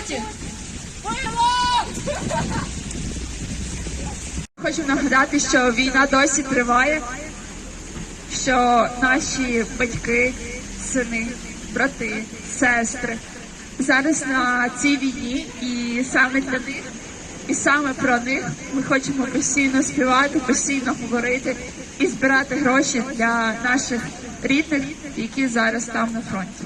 Потім. Хочу нагадати, що війна досі триває, що наші батьки, сини, брати, сестри зараз на цій війні, і саме для них, і саме про них ми хочемо постійно співати, постійно говорити і збирати гроші для наших рідних, які зараз там на фронті.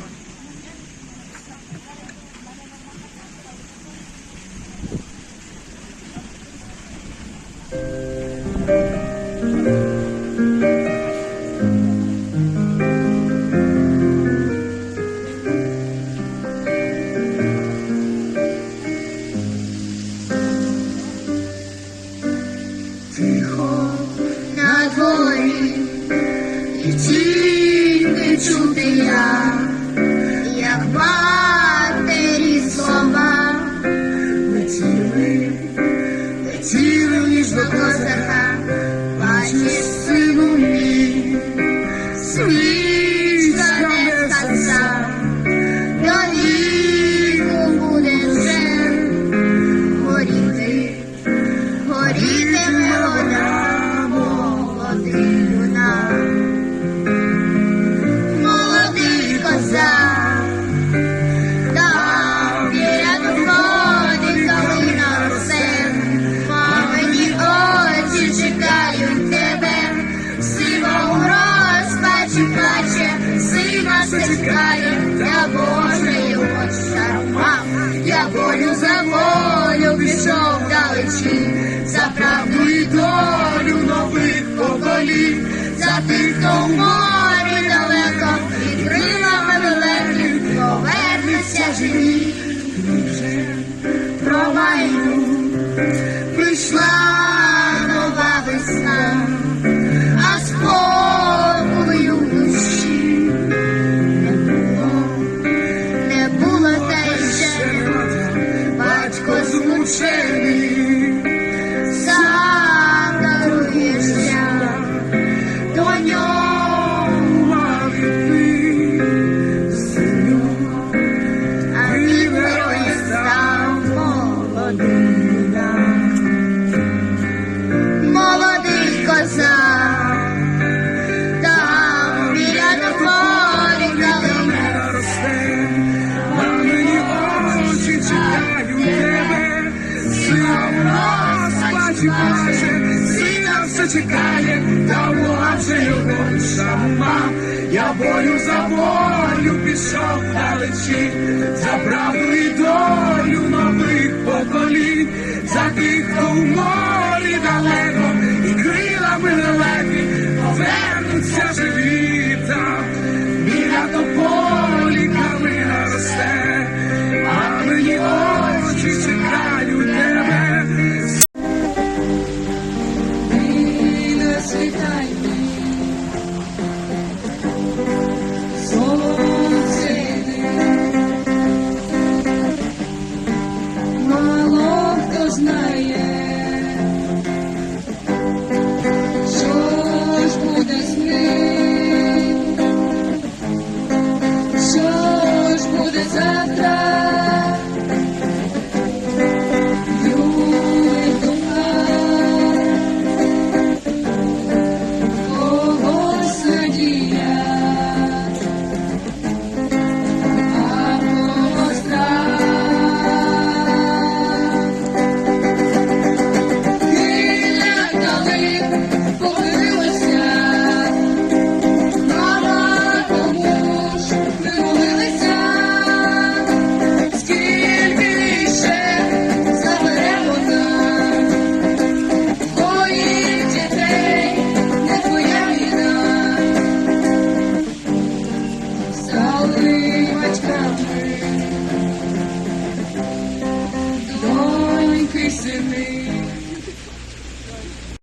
За правду і долю нових поколінь, за тих, хто в морі далеко, і крилами далеких повернеться живі. Плаче, сина все чекає, та влаже його сама. Я бою за волю пішов далечі, за правду і долю нових поколінь, за тих, хто в